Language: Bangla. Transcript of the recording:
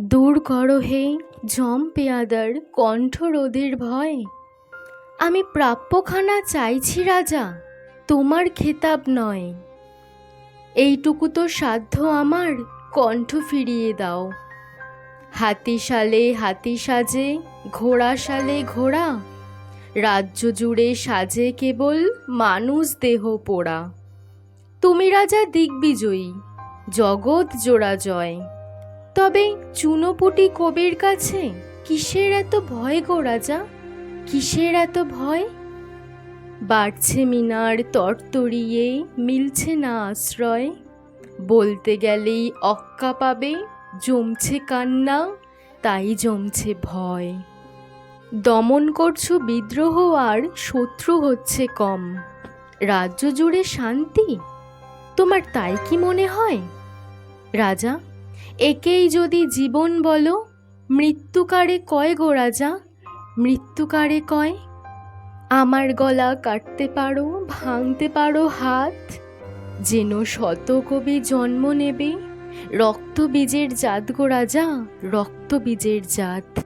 দূর করো হে জম পেয়াদার কণ্ঠরোধের ভয়। আমি প্রাপ্যখানা চাইছি রাজা, তোমার খেতাব নয়। এইটুকু তো সাধ্য আমার, কণ্ঠ ফিরিয়ে দাও। হাতিশালে হাতি সাজে, ঘোড়া সালে ঘোড়া। রাজ্য জুড়ে সাজে কেবল মানুষ দেহ পোড়া। তুমি রাজা দিগ্বিজয়ী, জগৎ জোড়া জয়। তবে চুনোপুটি কবির কাছে কিসের এত ভয় গো রাজা? কিসের এত ভয়? বাড়ছে মিনার তরতরিয়ে, মিলছে না আশ্রয়। বলতে গেলেই অক্কা পাবে, জমছে কান্না, তাই জমছে ভয়। দমন করছ বিদ্রোহ আর শত্রু হচ্ছে কম। রাজ্য জুড়ে শান্তি? তোমার তাই কি মনে হয়? রাজা একেই যদি জীবন বলো, মৃত্যুকারে কয় গো রাজা? মৃত্যুকারে কয়, আমার গলা কাটতে পারো, ভাঙতে পারো হাত। যেন শত কবি জন্ম নেবে, রক্তবীজের জাত গো রাজা, রক্তবীজের জাত।